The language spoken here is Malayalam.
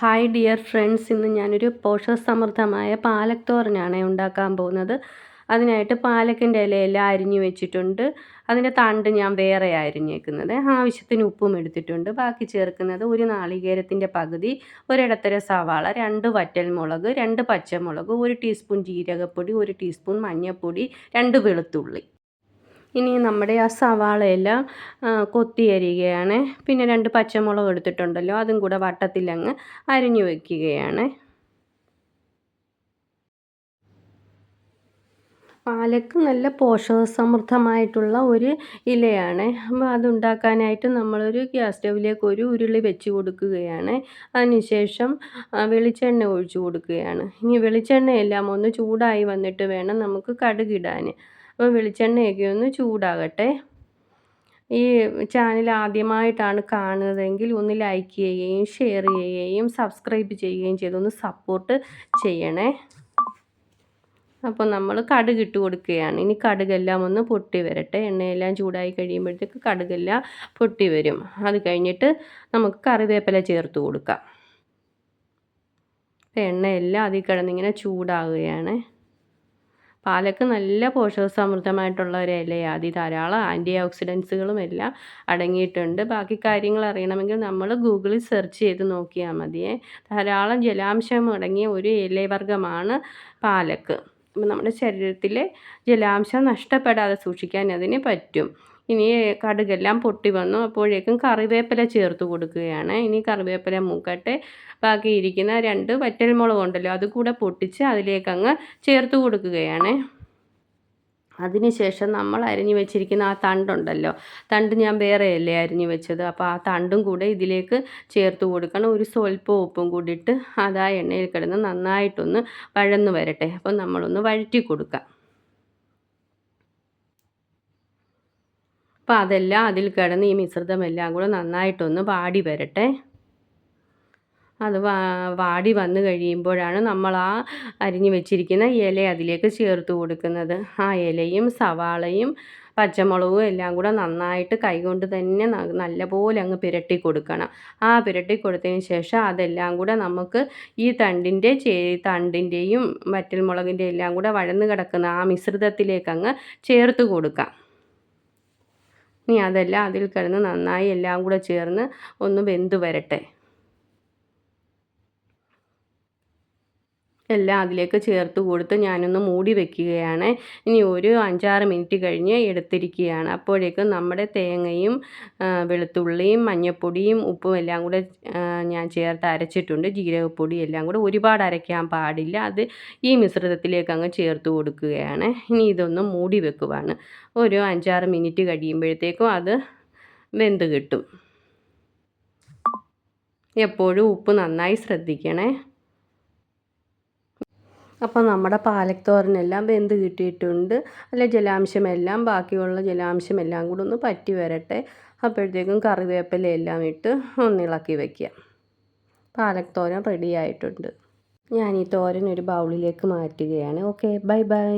ഹായ് ഡിയർ ഫ്രണ്ട്സ് ഇന്ന് ഞാനൊരു പോഷകസമൃദ്ധമായ പാലക് തോരനാണ് ഉണ്ടാക്കാൻ പോകുന്നത്. അതിനായിട്ട് പാലക്കിന്റെ ഇലയെല്ലാം അരിഞ്ഞു വെച്ചിട്ടുണ്ട്. അതിന്റെ തണ്ട് ഞാൻ വേറെ അരിഞ്ഞേക്കുന്നത്. ആവശ്യത്തിന് ഉപ്പും എടുത്തിട്ടുണ്ട്. ബാക്കി ചേർക്കുന്നത് ഒരു നാളികേരത്തിന്റെ പകുതി ഒരിടത്തര സവാള രണ്ട് വറ്റൽമുളക് രണ്ട് പച്ചമുളക് ഒരു ടീസ്പൂൺ ജീരകപ്പൊടി ഒരു ടീസ്പൂൺ മഞ്ഞൾപ്പൊടി രണ്ട് വെളുത്തുള്ളി. ഇനി നമ്മുടെ ആ സവാളയെല്ലാം കൊത്തി അരിയുകയാണ് പിന്നെ രണ്ട് പച്ചമുളക് എടുത്തിട്ടുണ്ടല്ലോ അതും കൂടെ വട്ടത്തിലങ്ങ് അരിഞ്ഞു വയ്ക്കുകയാണ് പാലക്ക് നല്ല പോഷകസമൃദ്ധമായിട്ടുള്ള ഒരു ഇലയാണ്. അപ്പോൾ അതുണ്ടാക്കാനായിട്ട് നമ്മളൊരു ഗ്യാസ് സ്റ്റൗവിലേക്ക് ഒരു ഉരുളി വെച്ച് കൊടുക്കുകയാണ്. അതിനുശേഷം വെളിച്ചെണ്ണ ഒഴിച്ചു കൊടുക്കുകയാണ്. ഇനി വെളിച്ചെണ്ണയെല്ലാം ഒന്ന് ചൂടായി വന്നിട്ട് വേണം നമുക്ക് കടുകിടാൻ. അപ്പോൾ വെളിച്ചെണ്ണയൊക്കെ ഒന്ന് ചൂടാകട്ടെ. ഈ ചാനൽ ആദ്യമായിട്ടാണ് കാണുന്നതെങ്കിൽ ഒന്ന് ലൈക്ക് ചെയ്യുകയും ഷെയർ ചെയ്യുകയും സബ്സ്ക്രൈബ് ചെയ്യുകയും ചെയ്തൊന്ന് സപ്പോർട്ട് ചെയ്യണേ. അപ്പോൾ നമ്മൾ കടുക് ഇട്ട് കൊടുക്കുകയാണ്. ഇനി കടുകെല്ലാം ഒന്ന് പൊട്ടി വരട്ടെ. എണ്ണയെല്ലാം ചൂടായി കഴിയുമ്പോഴത്തേക്ക് കടുകെല്ലാം പൊട്ടി വരും. അത് കഴിഞ്ഞിട്ട് നമുക്ക് കറിവേപ്പില ചേർത്ത് കൊടുക്കാം. എണ്ണയെല്ലാം അതിൽ കിടന്നിങ്ങനെ ചൂടാകുകയാണ്. പാലക്ക് നല്ല പോഷകസമൃദ്ധമായിട്ടുള്ള ഒരു ഇലയാണ് ധാരാളം ആന്റി ഓക്സിഡൻസുകളും എല്ലാം അടങ്ങിയിട്ടുണ്ട്. ബാക്കി കാര്യങ്ങൾ അറിയണമെങ്കിൽ നമ്മൾ ഗൂഗിളിൽ സെർച്ച് ചെയ്ത് നോക്കിയാൽ മതിയേ ധാരാളം ജലാംശം അടങ്ങിയ ഒരു ഇലവർഗമാണ് പാലക്ക്. അപ്പം നമ്മുടെ ശരീരത്തിലെ ജലാംശം നഷ്ടപ്പെടാതെ സൂക്ഷിക്കാൻ അതിന് പറ്റും. ഇനി കടുകെല്ലാം പൊട്ടി വന്നു. അപ്പോഴേക്കും കറിവേപ്പില ചേർത്ത് കൊടുക്കുകയാണ്. ഇനി കറിവേപ്പില മൂക്കട്ടെ. ബാക്കി ഇരിക്കുന്ന രണ്ട് വറ്റൽമുളക് ഉണ്ടല്ലോ അത് കൂടെ പൊട്ടിച്ച് അതിലേക്ക് അങ്ങ് ചേർത്ത് കൊടുക്കുകയാണ്. അതിനുശേഷം നമ്മൾ അരിഞ്ഞു വെച്ചിരിക്കുന്ന ആ തണ്ടുണ്ടല്ലോ തണ്ട് ഞാൻ വേറെയല്ലേ അരിഞ്ഞു വെച്ചത്? അപ്പോൾ ആ തണ്ടും കൂടെ ഇതിലേക്ക് ചേർത്ത് കൊടുക്കണം. ഒരു സ്വല്പം ഉപ്പും കൂടിയിട്ട് അത് ആ എണ്ണയിൽ കിടന്ന് നന്നായിട്ടൊന്ന് വഴന്ന് വരട്ടെ. അപ്പോൾ നമ്മളൊന്ന് വഴറ്റി കൊടുക്കാം. അപ്പോൾ അതെല്ലാം അതിൽ കിടന്ന് ഈ മിശ്രിതമെല്ലാം കൂടെ നന്നായിട്ടൊന്ന് വാടി വരട്ടെ. അത് വാടി വന്നു കഴിയുമ്പോഴാണ് നമ്മൾ ആ അരിഞ്ഞു വെച്ചിരിക്കുന്ന ഇല അതിലേക്ക് ചേർത്ത് കൊടുക്കുന്നത്. ആ ഇലയും സവാളയും പച്ചമുളകും എല്ലാം കൂടെ നന്നായിട്ട് കൈകൊണ്ട് തന്നെ നല്ലപോലെ അങ്ങ് പുരട്ടി കൊടുക്കണം. ആ പുരട്ടി കൊടുത്തതിന് ശേഷം അതെല്ലാം കൂടെ നമുക്ക് ഈ തണ്ടിന്റെ ചേ തണ്ടിന്റെയും വറ്റൽമുളകിന്റെ എല്ലാം കൂടെ വഴന്ന് കിടക്കുന്ന ആ മിശ്രിതത്തിലേക്ക് അങ്ങ് ചേർത്ത് കൊടുക്കാം. ഇനി അതെല്ലാം അതിൽ കിടന്ന് നന്നായി എല്ലാം കൂടെ ചേർന്ന് ഒന്ന് വെന്ത് വരട്ടെ. എല്ലാം അതിലേക്ക് ചേർത്ത് കൊടുത്ത് ഞാനൊന്ന് മൂടി വെക്കുകയാണ്. ഇനി ഒരു അഞ്ചാറ് മിനിറ്റ് കഴിഞ്ഞ് എടുത്തിരിക്കുകയാണ്. അപ്പോഴേക്കും നമ്മുടെ തേങ്ങയും വെളുത്തുള്ളിയും മഞ്ഞൾപ്പൊടിയും ഉപ്പും എല്ലാം കൂടെ ഞാൻ ചേർത്ത് അരച്ചിട്ടുണ്ട്. ജീരകപ്പൊടി എല്ലാം കൂടെ ഒരുപാട് അരയ്ക്കാൻ പാടില്ല. അത് ഈ മിശ്രിതത്തിലേക്ക് അങ്ങ് ചേർത്ത് കൊടുക്കുകയാണ്. ഇനി ഇതൊന്ന് മൂടി വെക്കുവാണ്. ഒരു അഞ്ചാറ് മിനിറ്റ് കഴിയുമ്പോഴത്തേക്കും അത് വെന്ത് കിട്ടും. എപ്പോഴും ഉപ്പ് നന്നായി ശ്രദ്ധിക്കണേ. അപ്പോൾ നമ്മുടെ പാലക് തോരനെല്ലാം വെന്ത് കിട്ടിയിട്ടുണ്ട്. അല്ലെ ജലാംശമെല്ലാം ബാക്കിയുള്ള ജലാംശമെല്ലാം കൂടെ ഒന്ന് പറ്റി വരട്ടെ. അപ്പോഴത്തേക്കും കറിവേപ്പിലയെല്ലാം ഇട്ട് ഒന്നിളക്കി വയ്ക്കുക പാലക് തോരൻ റെഡി ആയിട്ടുണ്ട്. ഞാൻ ഈ തോരൻ ഒരു ബൗളിലേക്ക് മാറ്റുകയാണ്. Okay bye bye